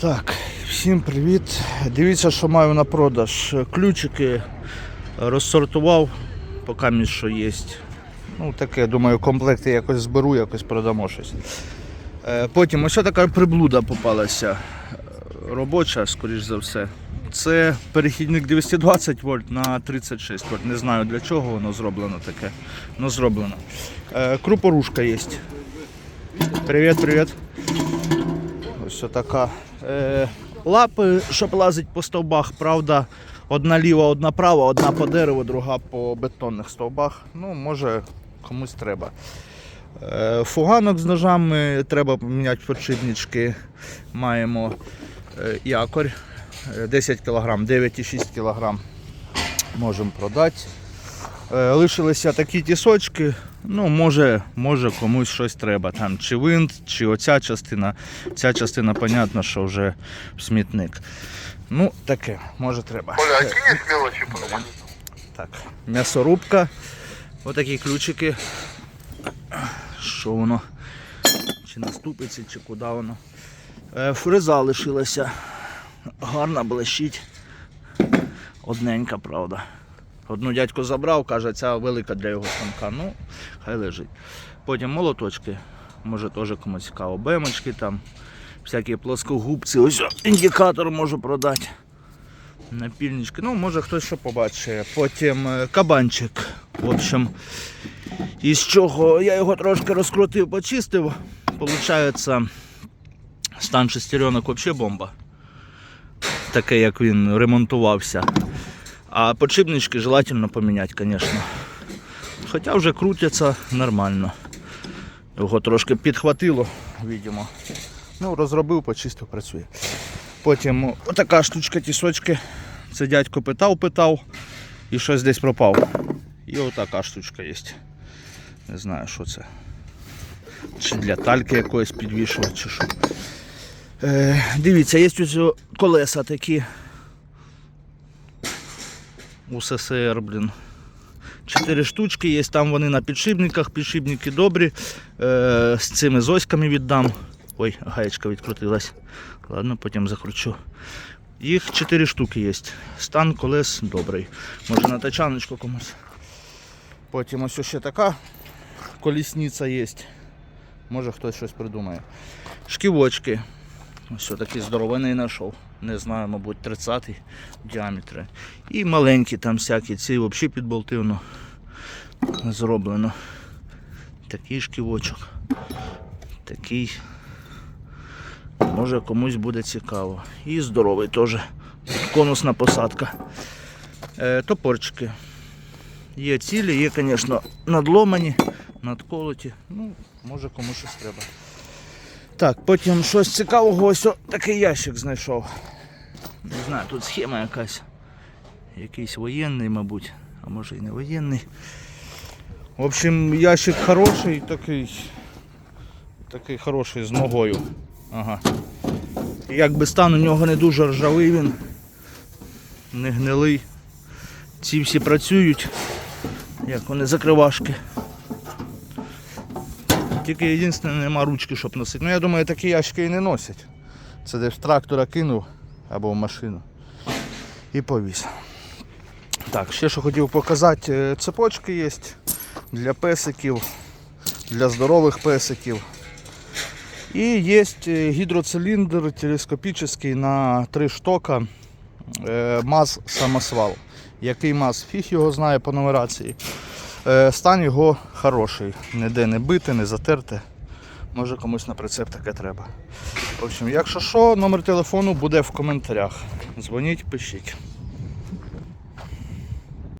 Так, всім привіт. Дивіться, що маю на продаж. Ключики розсортував, поки що є. Ну, таке, думаю, комплекти якось зберу, якось продамо щось. Е, Потім ось така приблуда попалася. е, Робоча, скоріш за все. Це перехідник 220 вольт на 36 вольт. Не знаю для чого воно зроблено таке. Ну зроблено. Е, Крупорушка є. Привіт, привіт. Ось така. Е, лапи, щоб лазить по стовбах, правда, одна ліва, одна права, одна по дереву, друга по бетонних стовбах. Ну, може, комусь треба. Е, фуганок з ножами треба поміняти подшипнички. Маємо е, якорь е, 10 кг, 9,6 кг можемо продати. Е, Лишилися такі тісочки. Ну, може, може комусь щось треба. Там чи винт, чи оця частина. Ця частина, понятно, що вже смітник. Ну, таке, може треба. Оля, а мелочи понимаешь? Так, м'ясорубка. Отакі ключики. Що воно? Чи наступиться, чи куди воно. Е, Фреза лишилася. Гарна блищить. Одненька, правда. Одну дядько забрав, каже, ця велика для його станка. Ну, хай лежить. Потім молоточки. Може теж комусь цікаво. Бемочки там, всякі плоскогубці. Ось індикатор можу продати. Напільнички. Ну, може хтось що побачить. Потім е, кабанчик. В общем, із чого я його трошки розкрутив, почистив. Получається, стан шестеренок взагалі бомба. Таке, як він ремонтувався. А подшипнички желательно поміняти, звісно. Хоча вже крутяться нормально. Його трошки підхватило, видимо. Ну, розробив, почистив, працює. Потім отака штучка тісочки. Це дядько питав, питав і щось десь пропав. І отака штучка є. Не знаю, що це. Чи для тальки якоїсь підвішувати, чи що. Е, дивіться, є ось колеса такі. У СССР, блін. Чотири штучки є, там вони на підшипниках, підшипники добрі. Е, з цими зоськами віддам. Ой, гаєчка відкрутилась. Ладно, потім закручу. Їх 4 штуки є. Стан колес добрий. Може на тачаночку комусь. Потім ось ще така колісниця є. Може хтось щось придумає. Шківочки. Ось такий здоровений знайшов. Не знаю, мабуть, 30-й діаметр. І маленькі там всякі, ці взагалі підболтивно зроблено. Такий шківочок. Такий. Може комусь буде цікаво. І здоровий теж. Конусна посадка. Е, топорчики. Є цілі, є, звісно, надломані, надколоті. Ну, може комусь щось треба. Так, потім щось цікавого, ось о, такий ящик знайшов. Не знаю, тут схема якась. Якийсь воєнний, мабуть, а може і не воєнний. В общем, ящик хороший, такий. Такий хороший з ногою. Ага. Якби стан у нього не дуже ржавий він, не гнилий. Ці всі працюють, як вони закривашки. Тільки єдине нема ручки, щоб носити. Ну я думаю, такі ящики і не носять. Це десь трактора кинув або в машину і повіз. Так, ще що хотів показати, е, цепочки є для песиків, для здорових песиків. І є гідроциліндр телескопічний на три штока е, МАЗ самосвал. Який МАЗ фіг його знає по нумерації. Е, Стан його хороший, ніде не бите, не затерте. Може комусь на прицеп таке треба. В общем, якщо що, номер телефону буде в коментарях. Дзвоніть, пишіть.